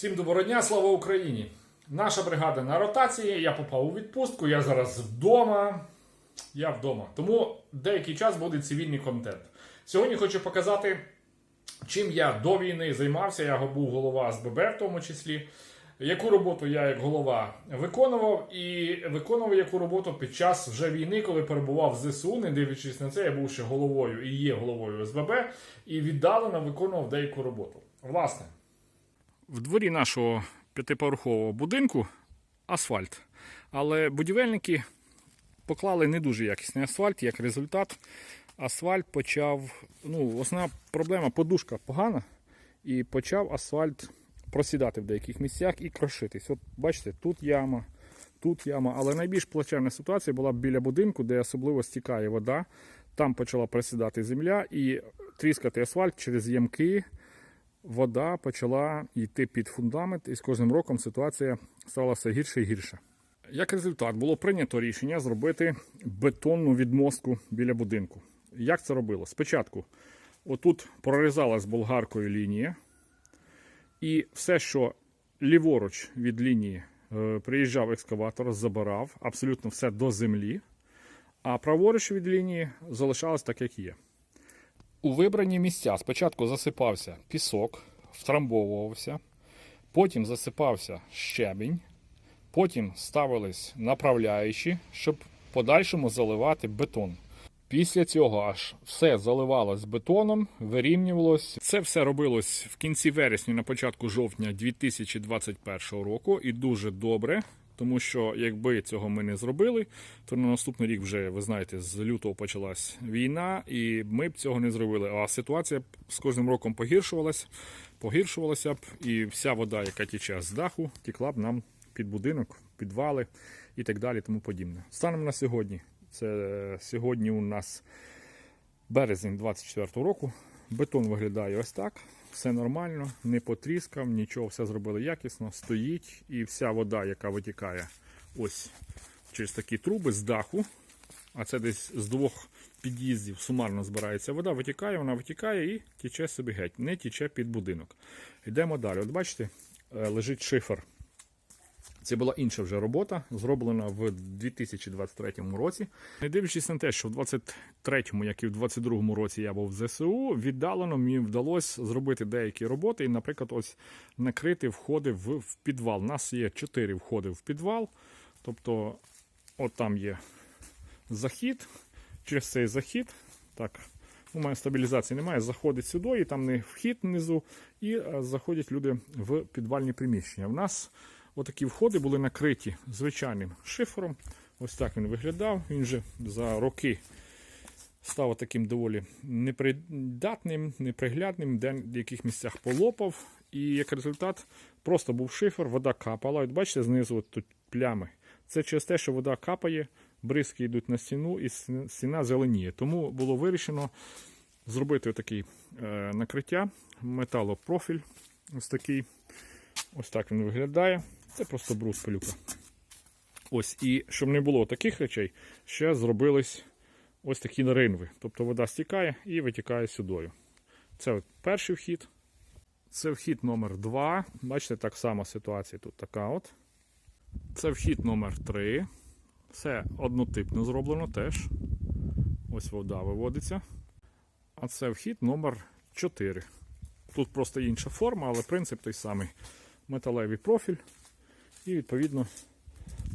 Всім доброго дня, слава Україні! Наша бригада на ротації. Я попав у відпустку, я зараз вдома. Я вдома. Тому деякий час буде цивільний контент. Сьогодні хочу показати, чим я до війни займався. Я був голова СББ в тому числі. Яку роботу я як голова виконував, і виконував яку роботу під час вже війни, коли перебував в ЗСУ, не дивлячись на це, я був ще головою і є головою СББ, і віддалено виконував деяку роботу. Власне, в дворі нашого п'ятиповерхового будинку асфальт. Але будівельники поклали не дуже якісний асфальт. Як результат, асфальт почав. Ну, основна проблема подушка погана, і почав асфальт просідати в деяких місцях і крошитись. От бачите, тут яма, тут яма. Але найбільш плачевна ситуація була біля будинку, де особливо стікає вода. Там почала просідати земля і тріскати асфальт через ямки вода почала йти під фундамент, і з кожним роком ситуація стала все гірше і гірше. Як результат, було прийнято рішення зробити бетонну відмостку біля будинку. Як це робило? Спочатку, отут прорізалась болгаркою лінія, і все, що ліворуч від лінії е, приїжджав екскаватор, забирав абсолютно все до землі, а праворуч від лінії залишалось так, як є. У вибрані місця спочатку засипався пісок, втрамбовувався, потім засипався щебінь, потім ставились направляючі, щоб в подальшому заливати бетон. Після цього аж все заливалось бетоном, вирівнювалось. Це все робилось в кінці вересня, на початку жовтня 2021 року, і дуже добре. Тому що якби цього ми не зробили, то на наступний рік вже ви знаєте, з лютого почалась війна, і ми б цього не зробили. А ситуація з кожним роком погіршувалась, погіршувалася б, і вся вода, яка тече з даху, текла б нам під будинок, підвали і так далі, тому подібне. Станом на сьогодні. Це сьогодні у нас березень 24 року. Бетон виглядає ось так. Все нормально, не потріскав, нічого, все зробили якісно, стоїть, і вся вода, яка витікає ось через такі труби з даху, а це десь з двох під'їздів сумарно збирається вода, витікає, вона витікає і тіче собі геть, не тіче під будинок. Йдемо далі. От бачите, е, лежить шифер. Це була інша вже робота, зроблена в 2023 році. Не дивлячись на те, що в 2023, як і в 2022 році я був в ЗСУ, віддалено мені вдалося зробити деякі роботи і, наприклад, ось накрити входи в, підвал. У нас є 4 входи в підвал. Тобто, от там є захід, через цей захід, так, у мене стабілізації немає, заходить сюди, і там не вхід внизу, і е, заходять люди в підвальні приміщення. У нас Отакі входи були накриті звичайним шифером. Ось так він виглядав. Він вже за роки став таким доволі непридатним, неприглядним, де в яких місцях полопав. І як результат, просто був шифер, вода капала. От бачите, знизу от тут плями. Це через те, що вода капає, бризки йдуть на стіну і стіна зеленіє. Тому було вирішено зробити такий е, накриття, металопрофіль. Ось такий. Ось так він виглядає. Це просто брус пилюка. Ось, і щоб не було таких речей, ще зробились ось такі ринви. Тобто вода стікає і витікає сюдою. Це перший вхід. Це вхід номер 2. Бачите, так само ситуація тут така от. Це вхід номер 3. Все однотипно зроблено теж. Ось вода виводиться. А це вхід номер 4. Тут просто інша форма, але принцип той самий. Металевий профіль. І, відповідно,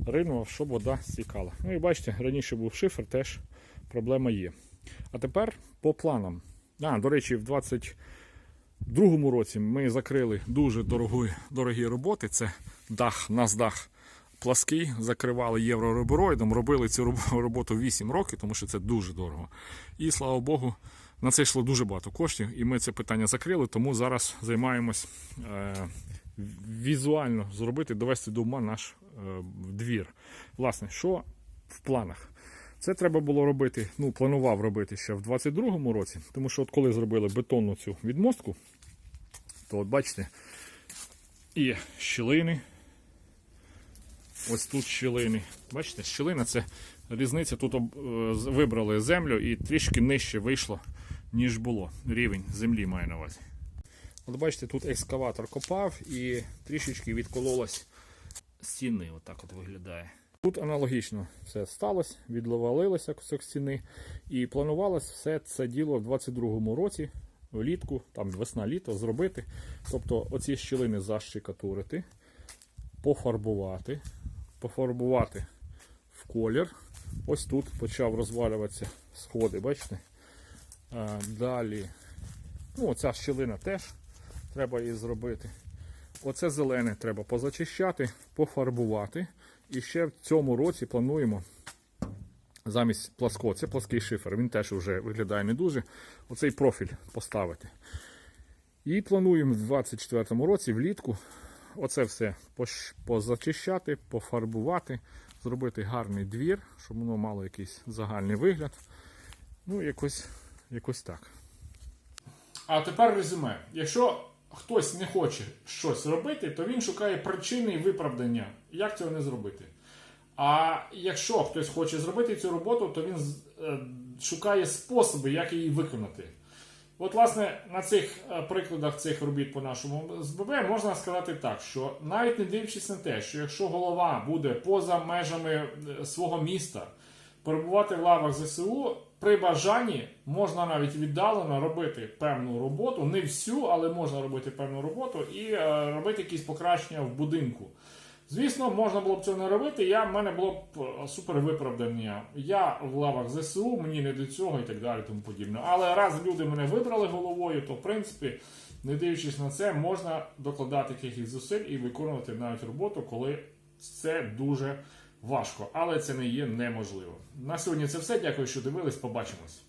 ринув, щоб вода стікала. Ну і бачите, раніше був шифер, теж проблема є. А тепер по планам. А, до речі, в 22-му році ми закрили дуже дорогі, дорогі роботи. Це дах, нас дах плаский, закривали єврорибороїдом, робили цю роботу 8 років, тому що це дуже дорого. І слава Богу, на це йшло дуже багато коштів, і ми це питання закрили, тому зараз займаємось. Е візуально зробити, довести до ума наш е, двір. Власне, що в планах? Це треба було робити, ну, планував робити ще в 22-му році, тому що от коли зробили бетонну цю відмостку, то от бачите, і щілини. Ось тут щілини. Бачите, щілина це різниця. Тут е, вибрали землю і трішки нижче вийшло, ніж було. Рівень землі має на увазі. От бачите, тут екскаватор копав і трішечки відкололось стіни. Отак от виглядає. Тут аналогічно все сталося, відловалилося кусок стіни, і планувалось все це діло в 22-му році, влітку, там весна-літо зробити. Тобто оці щілини защикатурити, пофарбувати, пофарбувати в колір. Ось тут почав розвалюватися сходи, бачите? Далі, ну, оця щілина теж треба її зробити. Оце зелене треба позачищати, пофарбувати. І ще в цьому році плануємо замість плаского, це плаский шифер, він теж вже виглядає не дуже. Оцей профіль поставити. І плануємо в 2024 році влітку оце все позачищати, пофарбувати, зробити гарний двір, щоб воно мало якийсь загальний вигляд. Ну, якось, якось так. А тепер резюме. Якщо хтось не хоче щось робити, то він шукає причини і виправдання. Як цього не зробити? А якщо хтось хоче зробити цю роботу, то він е, шукає способи, як її виконати. От, власне, на цих е, прикладах цих робіт по нашому СББ можна сказати так, що навіть не дивлячись на те, що якщо голова буде поза межами е, свого міста, перебувати в лавах ЗСУ, при бажанні можна навіть віддалено робити певну роботу, не всю, але можна робити певну роботу і е, робити якісь покращення в будинку. Звісно, можна було б цього не робити. Я, в мене було б е, супер виправдання. Я в лавах ЗСУ, мені не до цього і так далі, тому подібне. Але раз люди мене вибрали головою, то в принципі, не дивлячись на це, можна докладати якихось зусиль і виконувати навіть роботу, коли це дуже важко. Але це не є неможливо. На сьогодні це все. Дякую, що дивились. Побачимось.